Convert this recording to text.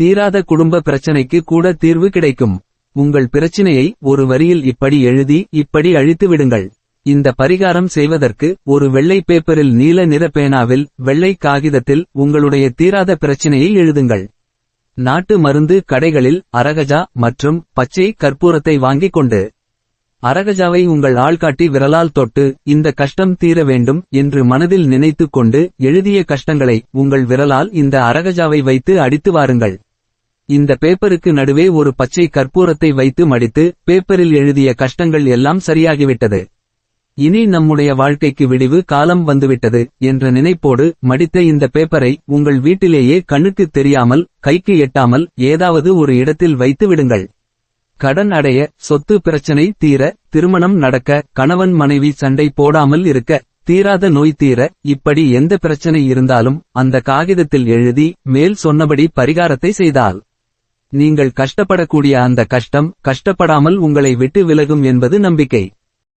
தீராத குடும்ப பிரச்சனைக்கு கூட தீர்வு கிடைக்கும். உங்கள் பிரச்சினையை ஒரு வரியில் இப்படி எழுதி இப்படி அழித்து விடுங்கள். இந்த பரிகாரம் செய்வதற்கு ஒரு வெள்ளை பேப்பரில் நீல நிற பேனாவில் வெள்ளை காகிதத்தில் உங்களுடைய தீராத பிரச்சினையை எழுதுங்கள். நாட்டு மருந்து கடைகளில் அரகஜா மற்றும் பச்சை கற்பூரத்தை வாங்கிக் கொண்டு அரகஜாவை உங்கள் ஆள்காட்டி விரலால் தொட்டு இந்த கஷ்டம் தீர வேண்டும் என்று மனதில் நினைத்துக் கொண்டு எழுதிய கஷ்டங்களை உங்கள் விரலால் இந்த அரகஜாவை வைத்து அடித்து வாருங்கள். இந்த பேப்பருக்கு நடுவே ஒரு பச்சை கற்பூரத்தை வைத்து மடித்து பேப்பரில் எழுதிய கஷ்டங்கள் எல்லாம் சரியாகிவிட்டது. இனி நம்முடைய வாழ்க்கைக்கு விடிவு காலம் வந்துவிட்டது என்ற நினைப்போடு மடித்த இந்த பேப்பரை உங்கள் வீட்டிலேயே கண்ணுக்குத் தெரியாமல் கைக்கு எட்டாமல் ஏதாவது ஒரு இடத்தில் வைத்து விடுங்கள். கடன் அடைய சொத்து பிரச்சனை தீர திருமணம் நடக்க கணவன் மனைவி சண்டை போடாமல் இருக்க தீராத நோய் தீர இப்படி எந்த பிரச்சனை இருந்தாலும் அந்த காகிதத்தில் எழுதி மேல் சொன்னபடி பரிகாரத்தை செய்தால். நீங்கள் கஷ்டப்படக்கூடிய அந்த கஷ்டம் கஷ்டப்படாமல் உங்களை விட்டு விலகும் என்பது நம்பிக்கை.